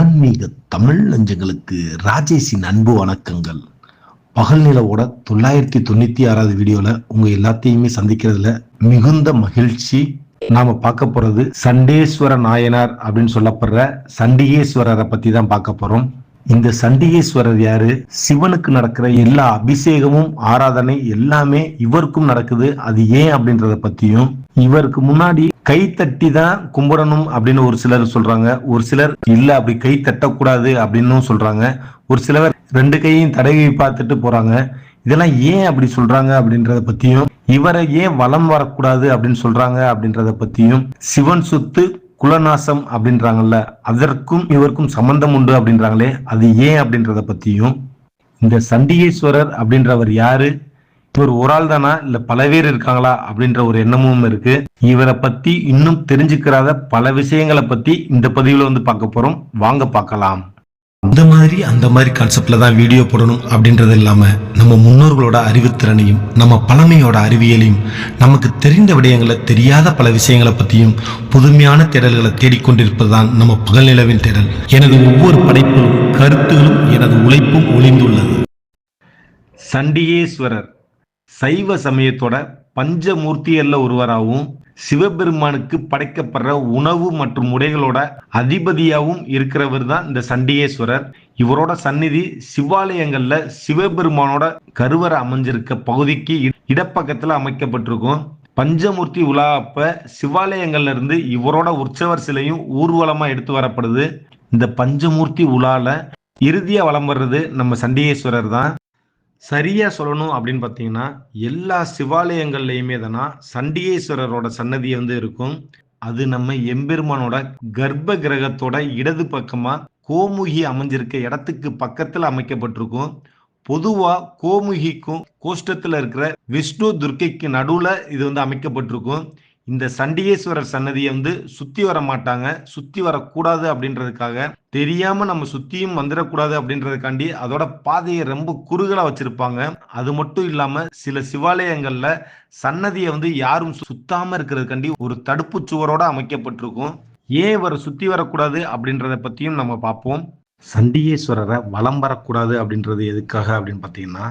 ஆன்மீக தமிழ் லஞ்சங்களுக்கு ராஜேஷின் அன்பு வணக்கங்கள். பகல் நிலவோட தொள்ளாயிரத்தி தொண்ணூத்தி ஆறாவது வீடியோல உங்க எல்லாத்தையுமே சந்திக்கிறதுல மிகுந்த மகிழ்ச்சி. நாம பார்க்க போறது சண்டேஸ்வர நாயனார் அப்படின்னு சொல்லப்படுற சண்டிகேஸ்வரரை பத்தி தான் பார்க்க போறோம். இந்த சண்டிகேஸ்வரர் யாரு? சிவனுக்கு நடக்கிற எல்லா அபிஷேகமும் ஆராதனை எல்லாமே இவருக்கும் நடக்குது. அது ஏன் அப்படின்றத பத்தியும் இவருக்கு முன்னாடி கை தட்டி தான் கும்பிடணும் அப்படின்னு ஒரு சிலர் சொல்றாங்க. ஒரு சிலர் இல்ல அப்படி கை தட்டக்கூடாது அப்படின்னும் சொல்றாங்க. ஒரு சிலர் ரெண்டு கையும் தடவி பார்த்துட்டு போறாங்க. இதெல்லாம் ஏன் அப்படி சொல்றாங்க அப்படின்றத பத்தியும் இவரை ஏன் வலம் வரக்கூடாது அப்படின்னு சொல்றாங்க அப்படின்றத பத்தியும் சிவன் சொத்து குலநாசம் அப்படின்றாங்கல்ல அதற்கும் இவருக்கும் சம்பந்தம் உண்டு அப்படின்றாங்களே அது ஏன் அப்படின்றத பத்தியும் இந்த சண்டிகேஸ்வரர் அப்படின்றவர் யாரு இவர் ஒரு ஆள் தானா இல்ல பல பேர் இருக்காங்களா அப்படின்ற ஒரு எண்ணமும் இருக்கு. இவரை பத்தி இன்னும் தெரிஞ்சுக்கிறாத பல விஷயங்களை பத்தி இந்த பதிவுல வந்து பார்க்க போறோம். வாங்க பார்க்கலாம். அந்த மாதிரி அந்த மாதிரி கான்செப்டில் தான் வீடியோ போடணும் அப்படின்றது இல்லாமல் நம்ம முன்னோர்களோட அறிவுத்திறனையும் நம்ம பழமையோட அறிவியலையும் நமக்கு தெரிந்த விடயங்களை தெரியாத பல விஷயங்களை பற்றியும் புதுமையான தேடல்களை தேடிக்கொண்டிருப்பது தான் நம்ம பகல் நிலவின் தேடல். எனது ஒவ்வொரு படைப்பும் கருத்துகளும் எனது உழைப்பும் ஒளிந்துள்ளது. சண்டிகேஸ்வரர் சைவ சமயத்தோட பஞ்சமூர்த்தியல்ல ஒருவராகவும் சிவபெருமானுக்கு படைக்கப்படுற உணவு மற்றும் உடைகளோட அதிபதியாகவும் இருக்கிறவர் தான் இந்த சண்டிகேஸ்வரர். இவரோட சந்நிதி சிவாலயங்கள்ல சிவபெருமானோட கருவறை அமைஞ்சிருக்க பகுதிக்கு இடப்பக்கத்துல அமைக்கப்பட்டிருக்கும். பஞ்சமூர்த்தி உலா அப்ப சிவாலயங்கள்ல இருந்து இவரோட உற்சவர் சிலையும் ஊர்வலமா எடுத்து வரப்படுது. இந்த பஞ்சமூர்த்தி உலால இறுதியா வளம் வர்றது நம்ம சண்டிகேஸ்வரர் தான். சரியா சொல்லணும் அப்படின்னு பார்த்தீங்கன்னா எல்லா சிவாலயங்கள்லையுமே தானா சண்டிகேஸ்வரரோட சன்னதி வந்து இருக்கும். அது நம்ம எம்பெருமானோட கர்ப்ப கிரகத்தோட இடது பக்கமா கோமுகி அமைஞ்சிருக்க இடத்துக்கு பக்கத்துல அமைக்கப்பட்டிருக்கும். பொதுவா கோமுகிக்கும் கோஷ்டத்துல இருக்கிற விஷ்ணு துர்க்கைக்கு நடுவுல இது வந்து அமைக்கப்பட்டிருக்கும். இந்த சண்டிகேஸ்வரர் சன்னதியை வந்து சுத்தி வர மாட்டாங்க சுத்தி வரக்கூடாது அப்படின்றதுக்காக. தெரியாம நம்ம சுத்தியும் வந்துடக்கூடாது அப்படின்றதுக்காண்டி அதோட பாதையை ரொம்ப குறுகலா வச்சிருப்பாங்க. அது மட்டும் இல்லாம சில சிவாலயங்கள்ல சன்னதியை வந்து யாரும் சுத்தாம இருக்கிறதுக்காண்டி ஒரு தடுப்பு சுவரோட அமைக்கப்பட்டிருக்கும். ஏன் இவரை சுத்தி வரக்கூடாது அப்படின்றத பத்தியும் நம்ம பார்ப்போம். சண்டிகேஸ்வரரை வலம் வரக்கூடாது அப்படின்றது எதுக்காக அப்படின்னு பார்த்தீங்கன்னா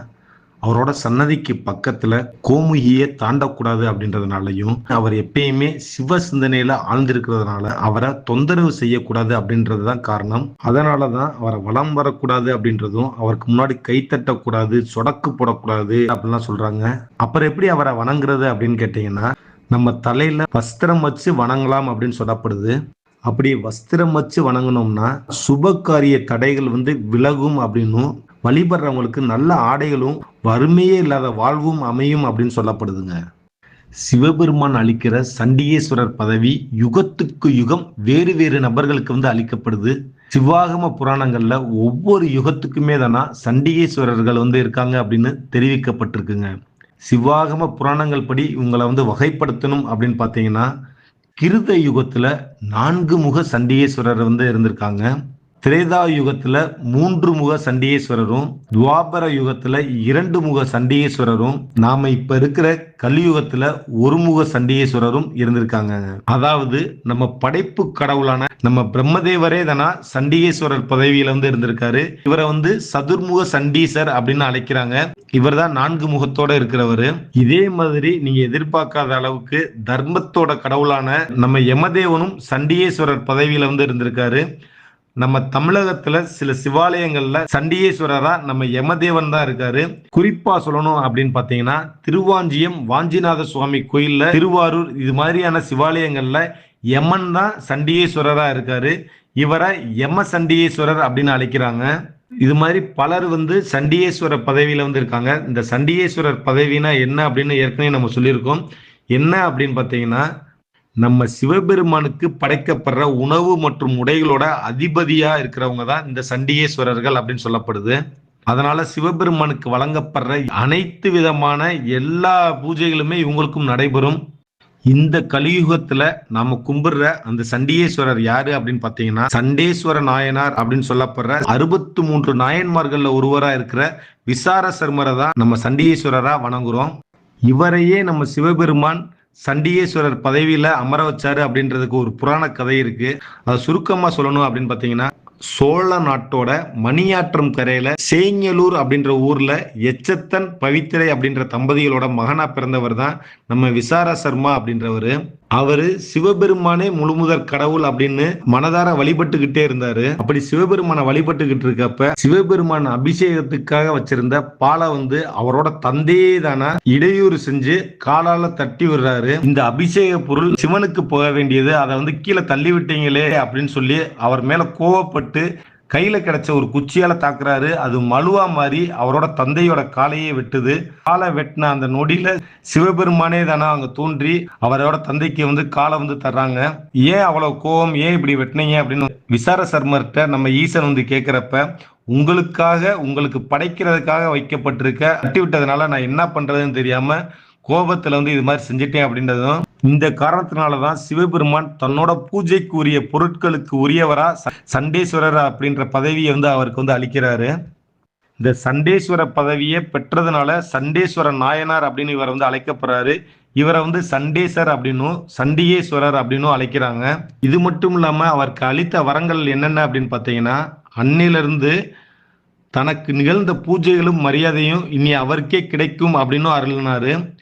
அவரோட சன்னதிக்கு பக்கத்துல கோமுகியை தாண்டக்கூடாது அப்படின்றதுனாலையும் அவர் எப்பயுமே சிவ சிந்தனையில ஆழ்ந்திருக்கிறதுனால அவரை தொந்தரவு செய்யக்கூடாது அப்படின்றது தான் காரணம். அதனாலதான் அவரை வலம் வரக்கூடாது அப்படின்றதும் அவருக்கு முன்னாடி கை தட்டக்கூடாது சொடக்கு போடக்கூடாது அப்படிலாம் சொல்றாங்க. அப்புறம் எப்படி அவரை வணங்குறது அப்படின்னு கேட்டீங்கன்னா நம்ம தலையில வஸ்திரம் வச்சு வணங்கலாம் அப்படின்னு சொல்லப்படுது. அப்படி வஸ்திரம் வச்சு வணங்கினோம்னா சுபகாரிய தடைகள் வந்து விலகும் அப்படின்னும் வழிபடுறவங்களுக்கு நல்ல ஆடைகளும் வறுமையே இல்லாத வாழ்வும் அமையும் அப்படின்னு சொல்லப்படுதுங்க. சிவபெருமான் அளிக்கிற சண்டிகேஸ்வரர் பதவி யுகத்துக்கு யுகம் வேறு வேறு நபர்களுக்கு வந்து அளிக்கப்படுது. சிவாகம புராணங்கள்ல ஒவ்வொரு யுகத்துக்குமே தானா சண்டிகேஸ்வரர்கள் வந்து இருக்காங்க அப்படின்னு தெரிவிக்கப்பட்டிருக்குங்க. சிவாகம புராணங்கள் படி இவங்களை வந்து வகைப்படுத்தணும் அப்படின்னு பார்த்தீங்கன்னா கிருத யுகத்துல நான்கு முக சண்டிகேஸ்வரர் வந்து இருந்திருக்காங்க. திரேதா யுகத்துல மூன்று முக சண்டீஸ்வரரும் துவாபர யுகத்துல இரண்டு முக சண்டிகேஸ்வரரும் நாம இப்ப இருக்கிற கலியுகத்துல ஒரு முக சண்டிகேஸ்வரரும் இருந்திருக்காங்க. அதாவது நம்ம படைப்பு கடவுளான நம்ம பிரம்மதேவரே தானா சண்டிகேஸ்வரர் பதவியில வந்து இருந்திருக்காரு. இவரை வந்து சதுர்முக சண்டீசர் அப்படின்னு அழைக்கிறாங்க. இவர் தான் நான்கு முகத்தோட இருக்கிறவர். இதே மாதிரி நீங்க எதிர்பார்க்காத அளவுக்கு தர்மத்தோட கடவுளான நம்ம யமதேவனும் சண்டிகேஸ்வரர் பதவியில வந்து இருந்திருக்காரு. நம்ம தமிழகத்துல சில சிவாலயங்கள்ல சண்டிகேஸ்வரரா நம்ம யமதேவன் தான் இருக்காரு. குறிப்பா சொல்லணும் அப்படின்னு பாத்தீங்கன்னா திருவாஞ்சியம் வாஞ்சிநாத சுவாமி கோயில்ல திருவாரூர் இது மாதிரியான சிவாலயங்கள்ல யமன் தான் சண்டிகேஸ்வரரா இருக்காரு. இவரை யம சண்டிகேஸ்வரர் அப்படின்னு அழைக்கிறாங்க. இது மாதிரி பலர் வந்து சண்டிகேஸ்வரர் பதவியில வந்து இருக்காங்க. இந்த சண்டிகேஸ்வரர் பதவினா என்ன அப்படின்னு ஏற்கனவே நம்ம சொல்லியிருக்கோம். என்ன அப்படின்னு பார்த்தீங்கன்னா நம்ம சிவபெருமானுக்கு படைக்கப்படுற உணவு மற்றும் உடைகளோட அதிபதியா இருக்கிறவங்க தான் இந்த சண்டிகேஸ்வரர்கள் அப்படின்னு சொல்லப்படுது. அதனால சிவபெருமானுக்கு வழங்கப்படுற அனைத்து விதமான எல்லா பூஜைகளுமே இவங்களுக்கும் நடைபெறும். இந்த கலியுகத்துல நாம கும்பிடுற அந்த சண்டிகேஸ்வரர் யாரு அப்படின்னு பாத்தீங்கன்னா சண்டேஸ்வர நாயனார் அப்படின்னு சொல்லப்படுற அறுபத்து மூன்று நாயன்மார்கள்ல ஒருவரா இருக்கிற விசார சர்மரை தான் நம்ம சண்டிகேஸ்வரரா வணங்குறோம். இவரையே நம்ம சிவபெருமான் சண்டிகேஸ்வரர் பதவியில அமர வச்சாரு அப்படின்றதுக்கு ஒரு புராண கதை இருக்கு. அதை சுருக்கமா சொல்லணும் அப்படின்னு பாத்தீங்கன்னா சோழ நாட்டோட மணியாற்றம் கரையில சேங்கலூர் அப்படின்ற ஊர்ல எச்சத்தன் பவித்திரை அப்படின்ற தம்பதிகளோட மகனா பிறந்தவர் தான் நம்ம விசார சர்மா அப்படின்றவர். அவரு சிவபெருமானே முழுமுதற் கடவுள் அப்படின்னு மனதார வழிபட்டுக்கிட்டே இருந்தாரு. அப்படி சிவபெருமான வழிபட்டுக்கிட்டு இருக்கப்ப சிவபெருமான் அபிஷேகத்துக்காக வச்சிருந்த பாலை வந்து அவரோட தந்தையே தானா இடையூறு செஞ்சு காலால தட்டி விடுறாரு. இந்த அபிஷேக பொருள் சிவனுக்கு போக வேண்டியது. அதை வந்து கீழே தள்ளி விட்டீங்களே அப்படின்னு சொல்லி அவர் மேல கோவப்பட்டு கையில் கிடைச்ச ஒரு குச்சியால் தாக்குறாரு. அது மழுவா மாதிரி அவரோட தந்தையோட காலையே வெட்டுது. காலை வெட்டின அந்த நொடியில சிவபெருமானே தானே அங்க தோன்றி அவரோட தந்தைக்கு வந்து காலை வந்து தர்றாங்க. ஏன் அவ்வளோ கோவம் ஏன் இப்படி வெட்டினீங்க? அப்படின்னு விசார சர்மர்கிட்ட நம்ம ஈசன் வந்து கேட்குறப்ப உங்களுக்காக உங்களுக்கு படைக்கிறதுக்காக வைக்கப்பட்டிருக்க தட்டி விட்டதுனால நான் என்ன பண்றதுன்னு தெரியாம கோபத்தில் வந்து இது மாதிரி செஞ்சுட்டேன் அப்படின்றதும் இந்த காரணத்தினால தான் சிவபெருமான் தன்னோட பூஜைக்கு உரிய பொருட்களுக்கு உரியவரா ச- சண்டேஸ்வரர் அப்படின்ற பதவியை வந்து அவருக்கு வந்து அளிக்கிறாரு. இந்த சண்டேஸ்வர பதவியை பெற்றதுனால சண்டேஸ்வர நாயனார் அப்படின்னு இவர் வந்து அழைக்கப்படுறாரு. இவரை வந்து சண்டேசர் அப்படின்னும் சண்டிகேஸ்வரர் அப்படின்னும் அழைக்கிறாங்க. இது மட்டும் இல்லாமல் அவருக்கு அளித்த வரங்கள் என்னென்ன அப்படின்னு பார்த்தீங்கன்னா அன்னிலிருந்து தனக்கு நிகழ்ந்த பூஜைகளும் மரியாதையும் இனி அவருக்கே கிடைக்கும் அப்படின்னும் அருளினாரு.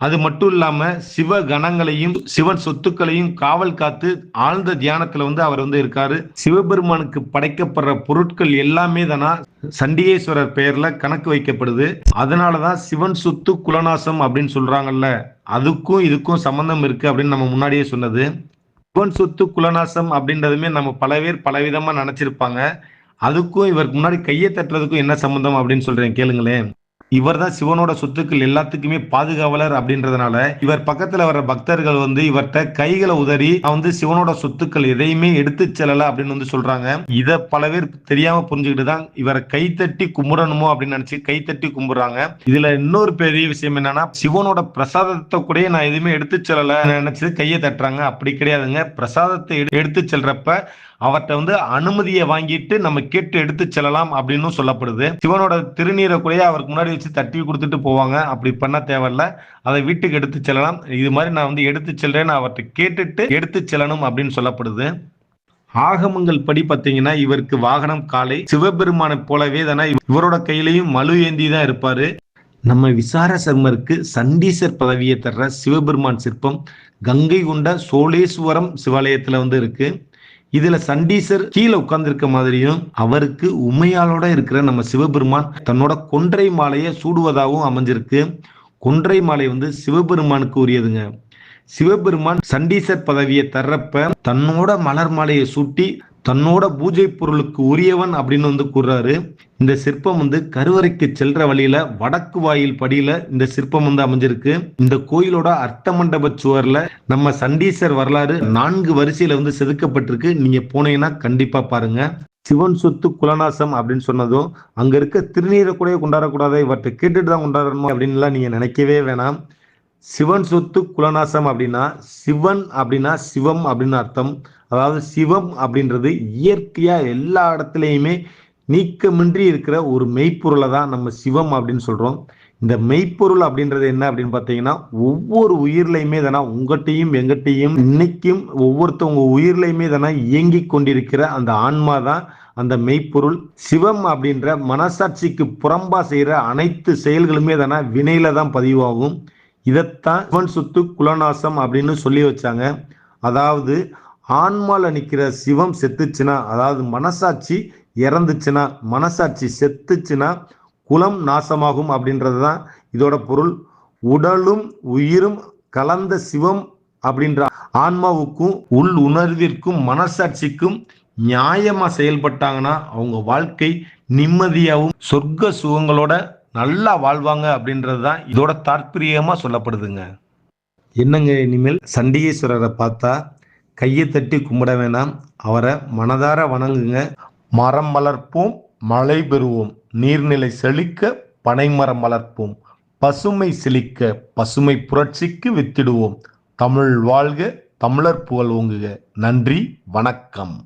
அது மட்டும் இல்லாம சிவ கணங்களையும் சிவன் சொத்துக்களையும் காவல் காத்து ஆழ்ந்த தியானத்துல வந்து அவர் வந்து இருக்காரு. சிவபெருமானுக்கு படைக்கப்படுற பொருட்கள் எல்லாமே தானா சண்டிகேஸ்வரர் பெயர்ல கணக்கு வைக்கப்படுது. அதனாலதான் சிவன் சொத்து குலநாசம் அப்படின்னு சொல்றாங்கல்ல அதுக்கும் இதுக்கும் சம்பந்தம் இருக்கு அப்படின்னு நம்ம முன்னாடியே சொன்னது. சிவன் சொத்து குலநாசம் அப்படின்றதுமே நம்ம பல பேர் பலவிதமா நினைச்சிருப்பாங்க. அதுக்கும் இவருக்கு முன்னாடி கையை தட்டுறதுக்கும் என்ன சம்பந்தம் அப்படின்னு சொல்றேன் கேளுங்களேன். இவர் தான் சிவனோட சொத்துக்கள் எல்லாத்துக்குமே பாதுகாவலர் அப்படின்றதுனால இவர் பக்கத்துல வர பக்தர்கள் வந்து இவர்கிட்ட கைகளை உதறி வந்து சிவனோட சொத்துக்கள் எதையுமே எடுத்து செல்லல அப்படின்னு வந்து சொல்றாங்க. இத பல பேர் தெரியாம புரிஞ்சுக்கிட்டு தான் இவரை கைத்தட்டி கும்பிடணுமோ அப்படின்னு நினைச்சு கைத்தட்டி கும்பிடுறாங்க. இதுல இன்னொரு பெரிய விஷயம் என்னன்னா சிவனோட பிரசாதத்தை கூட நான் எதுவுமே எடுத்து செல்லல நினைச்சு கையை தட்டுறாங்க. அப்படி கிடையாதுங்க. பிரசாதத்தை எடுத்து செல்றப்ப அவர்கிட்ட வந்து அனுமதியை வாங்கிட்டு நம்ம கேட்டு எடுத்து செல்லலாம் அப்படின்னு சொல்லப்படுது. சிவனோட திருநீரை கூட அவருக்கு முன்னாடி வச்சு தட்டி கொடுத்துட்டு போவாங்க. அப்படி பண்ண தேவையில்ல. அதை வீட்டுக்கு எடுத்து செல்லலாம். இது மாதிரி நான் வந்து எடுத்து செல்றேன்னு அவர்கிட்ட கேட்டுட்டு எடுத்து செல்லணும் அப்படின்னு சொல்லப்படுது. ஆகமங்கள் படி பார்த்தீங்கன்னா இவருக்கு வாகனம் காலை சிவபெருமானை போலவே தானே இவரோட கையிலையும் மலு ஏந்தி தான் இருப்பாரு. நம்ம விசார சர்மருக்கு சண்டீசர் பதவியை தர்ற சிவபெருமான் சிற்பம் கங்கை கொண்ட சோழேஸ்வரம் சிவாலயத்துல வந்து இருக்கு. இதுல சண்டீசர் கீழே உட்கார்ந்திருக்க மாதிரியும் அவருக்கு உமையாளோட இருக்கிற நம்ம சிவபெருமான் தன்னோட கொன்றை மாலையை சூடுவதாகவும் அமைஞ்சிருக்கு. கொன்றை மாலை வந்து சிவபெருமானுக்கு உரியதுங்க. சிவபெருமான் சண்டீசர் பதவியை தர்றப்ப தன்னோட மலர் மாலையை சூட்டி தன்னோட பூஜை பொருளுக்கு உரியவன் அப்படின்னு வந்து கூறுறாரு. இந்த சிற்பம் வந்து கருவறைக்கு செல்ற வழியில வடக்கு வாயில் படியில இந்த சிற்பம் வந்து அமைஞ்சிருக்கு. இந்த கோயிலோட அர்த்த மண்டப சுவர்ல நம்ம சண்டீசர் வரலாறு நான்கு வரிசையில வந்து செதுக்கப்பட்டிருக்கு. நீங்க போனீங்கன்னா கண்டிப்பா பாருங்க. சிவன் சொத்து குலநாசம் அப்படின்னு சொன்னதும் அங்க இருக்க திருநீரை கூட கொண்டாடக்கூடாது? இவற்றை கேட்டுட்டு தான் கொண்டாடணும் அப்படின்லாம் நீங்க நினைக்கவே வேணாம். சிவன் சொத்து குலநாசம் அப்படின்னா சிவன் அப்படின்னா சிவம் அப்படின்னு அர்த்தம். அதாவது சிவம் அப்படின்றது இயற்கையாக எல்லா இடத்துலையுமே நீக்கமின்றி இருக்கிற ஒரு மெய்ப்பொருளை தான் நம்ம சிவம் அப்படின்னு சொல்கிறோம் இந்த மெய்ப்பொருள் அப்படின்றது என்ன அப்படின்னு பார்த்தீங்கன்னா ஒவ்வொரு உயிர்லையுமே தானே உங்கள்கிட்டையும் எங்கிட்டையும் இன்னைக்கும் ஒவ்வொருத்தவங்க உயிர்லையுமே தானே இயங்கி கொண்டிருக்கிற அந்த ஆன்மா தான் அந்த மெய்ப்பொருள். சிவம் அப்படின்ற மனசாட்சிக்கு புறம்பா செய்கிற அனைத்து செயல்களுமே தானே வினையில தான் பதிவாகும். இதைத்தான் சிவன் சுத்து குலநாசம் அப்படின்னு சொல்லி வச்சாங்க. அதாவது ஆன்மால நிற்கிற சிவம் செத்துச்சுன்னா அதாவது மனசாட்சி இறந்துச்சுன்னா மனசாட்சி செத்துச்சுன்னா குலம் நாசமாகும் அப்படின்றது தான் இதோட பொருள். உடலும் உயிரும் கலந்த சிவம் அப்படின்ற ஆன்மாவுக்கும் உள் உணர்விற்கும் மனசாட்சிக்கும் நியாயமா செயல்பட்டாங்கன்னா அவங்க வாழ்க்கை நிம்மதியாகவும் சொர்க்க சுகங்களோட நல்லா வாழ்வாங்க அப்படின்றது தான் இதோட தாற்பயமா சொல்லப்படுதுங்க. என்னங்க இனிமேல் சண்டிகேஸ்வரரை பார்த்தா கையை தட்டி கும்பிட வேணாம். அவரை மனதார வணங்குங்க. மரம் வளர்ப்போம் மழை பெறுவோம். நீர்நிலை செழிக்க பனைமரம் வளர்ப்போம். பசுமை செழிக்க பசுமை புரட்சிக்கு வித்திடுவோம். தமிழ் வாழ்க தமிழர் புகழ் ஓங்குக. நன்றி வணக்கம்.